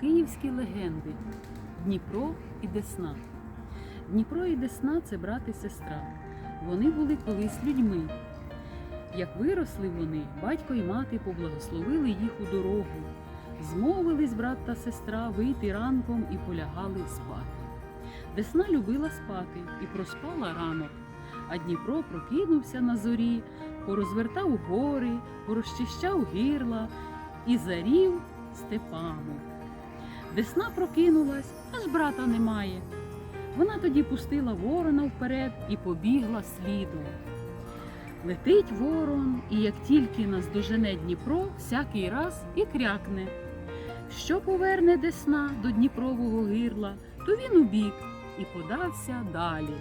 київські легенди Дніпро і Десна. Дніпро і Десна це брат і сестра. Вони були колись людьми. Як виросли вони, батько і мати поблагословили їх у дорогу. Змовились брат та сестра вийти ранком і полягали спати. Десна любила спати і проспала ранок, а Дніпро прокинувся на зорі, порозвертав гори, порозчищав гірла і зарів степами. Десна прокинулась, аж брата немає. Вона тоді пустила ворона вперед і побігла слідом. Летить ворон, і як тільки наздожене Дніпро, всякий раз і крякне. Що поверне Десна до Дніпрового гирла, то він убіг і подався далі.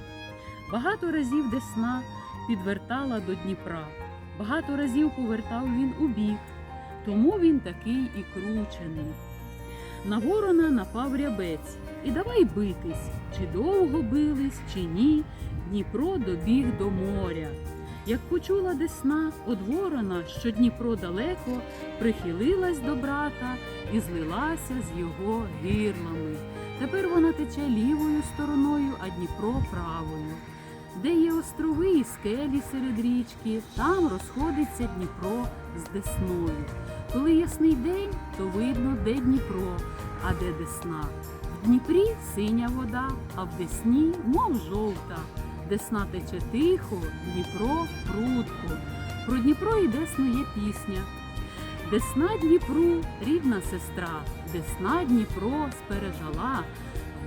Багато разів Десна підвертала до Дніпра, багато разів повертав він у бік, тому він такий і кручений. На ворона напав рябець, і давай битись, чи довго бились, чи ні, Дніпро добіг до моря. Як почула десна од ворона, що Дніпро далеко, прихилилась до брата і злилася з його гирлами. Тепер вона тече лівою стороною, а Дніпро правою. Де є острови і скелі серед річки, там розходиться Дніпро з десною. Коли ясний день, то видно, де Дніпро, а де десна. В Дніпрі синя вода, а в десні, мов жовта. Десна тече тихо, Дніпро прудко. Про Дніпро і Десну є пісня. Десна Дніпру, рідна сестра, Десна Дніпро спережала,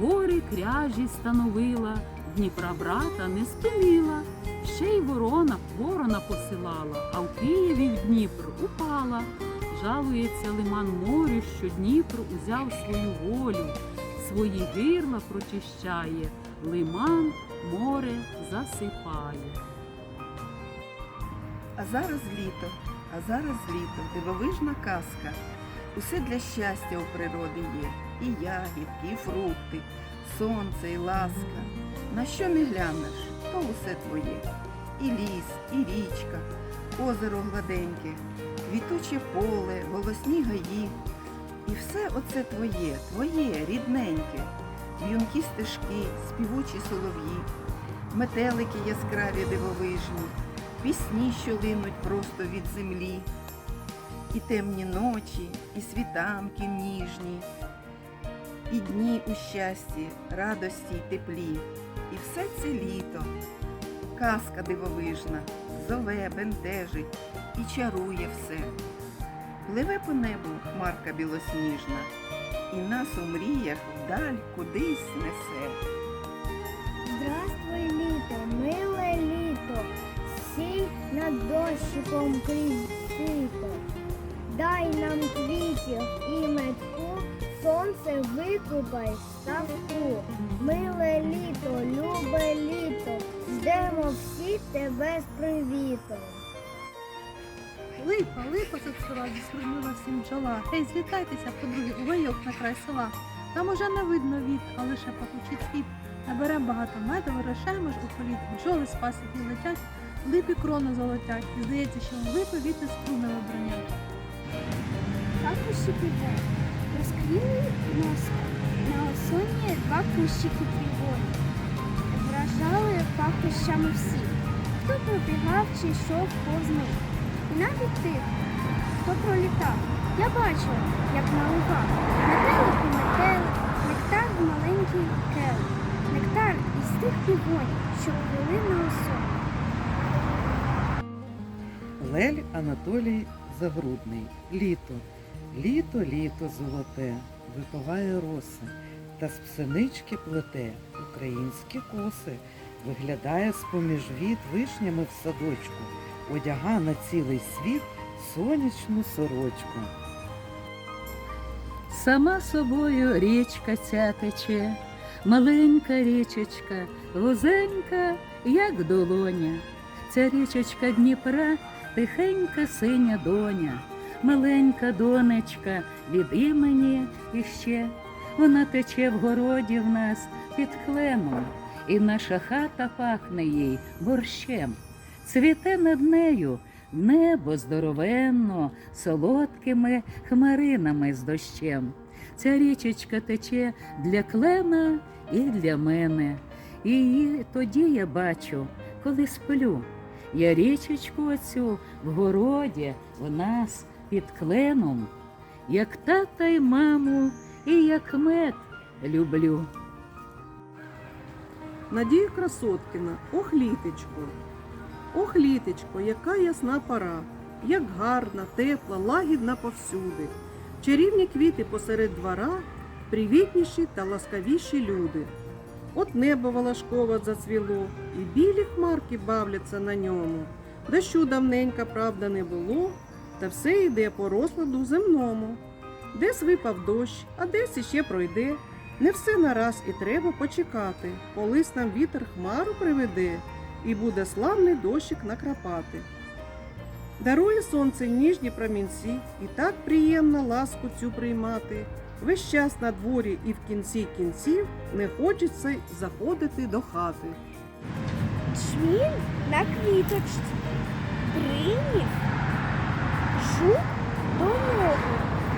гори кряжі становила, Дніпра брата не спинила, ще й ворона ворона посилала, а в Києві в Дніпр упала. Жалується лиман морю, що Дніпр узяв свою волю, свої гирла прочищає, лиман море засипає. А зараз літо, а зараз літо, дивовижна казка. Усе для щастя у природи є. І ягідки, і фрукти, сонце, і ласка. На що не глянеш, то усе твоє. І ліс, і річка, озеро гладеньке, квітуче поле, голосні гаї. І все оце твоє, твоє, рідненьке, в'юнкі стежки, співучі солов'ї, метелики яскраві дивовижні, пісні, що линуть просто від землі, і темні ночі, і світанки ніжні, і дні у щасті, радості й теплі, і все це літо, казка дивовижна, зове, бентежить і чарує все. Пливе по небу хмарка білосніжна, і нас у мріях вдаль кудись несе. Здравствуй, літо, миле літо, сій над дощиком крізь сито. Дай нам квітів і метку, сонце викупай ставку. Миле літо, любе літо, ждемо всі тебе з привітом. Липа, липа зацвіла, зіструмила всім бджола. Гей, злітайтеся, подруги, у гайок на край села. Там уже не видно від, а лише пахучий цвіт. Наберем багато меду, вирушаємо ж у політ. Бджоли з пасіки летять, липі крону золотять. І здається, що у липи віти струни обронять. Пахощі піде, розквіли носка, на осоні два кущики тривоги. Вражали пахощами всі, хто пробігав чи йшов повз них. Навіть тих, хто пролітав. Я бачила, як на лугах, метелик і метелик, нектар в маленький келик, нектар із тих півонів, що плили на осоні. Лель Анатолій Загрудний. Літо. Літо, літо золоте, випиває роси, та з псенички плете українські коси, виглядає з-поміж віт вишнями в садочку, одяга на цілий світ сонячну сорочку. Сама собою річка ця тече, маленька річечка, вузенька, як долоня. Ця річечка Дніпра, тихенька синя доня, маленька донечка від імені іще. Вона тече в городі в нас під клемом, і наша хата пахне їй борщем. Цвіте над нею небо здоровенно, солодкими хмаринами з дощем. Ця річечка тече для клена і для мене. І тоді я бачу, коли сплю. Я річечку оцю в городі в нас під кленом, як тата й маму, і як мед люблю. Надія Красоткіна, ох літечко. Ох літечко, яка ясна пора, як гарна, тепла, лагідна повсюди. Чарівні квіти посеред двора, привітніші та ласкавіші люди. От небо волошково зацвіло, і білі хмарки бавляться на ньому. Дощу давненька, правда, не було, та все йде по розкладу земному. Десь випав дощ, а десь іще пройде. Не все нараз і треба почекати, колись нам вітер хмару приведе, і буде славний дощик накрапати. Дарує сонце ніжні промінці, і так приємно ласку цю приймати. Весь час на дворі і в кінці кінців не хочеться заходити до хати. Чміль на квіточці прийняв, жук до нього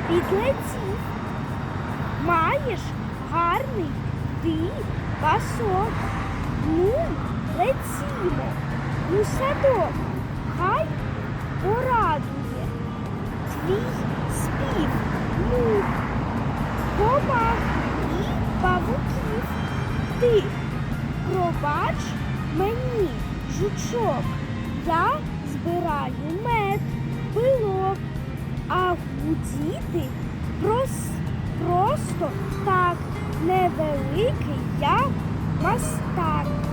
підлетів. Маєш гарний ти пасок. Ну, летімо у садок, хай порадує твій спів, мух, комах і павуків. Ти пробач мені, жучок, я збираю мед, пилок, а гудіти прос, просто так невеликий я мастак.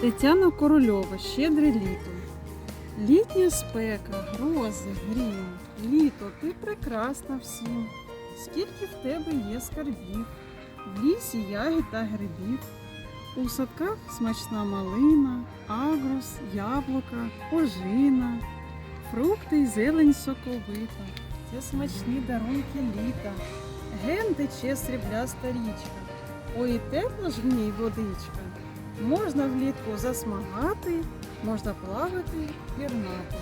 Тетяна Корольова, щедре літо. Літня спека, грози, грім. Літо, ти прекрасна всім. Скільки в тебе є скарбів, в лісі ягід та грибів. У садках смачна малина, агрус, яблука, ожина, фрукти й зелень соковита. Це смачні дарунки літа. Ген тече срібляста річка. Ой, тепла ж в ній водичка. Можна влітку засмагати, можна плавати, пірнати.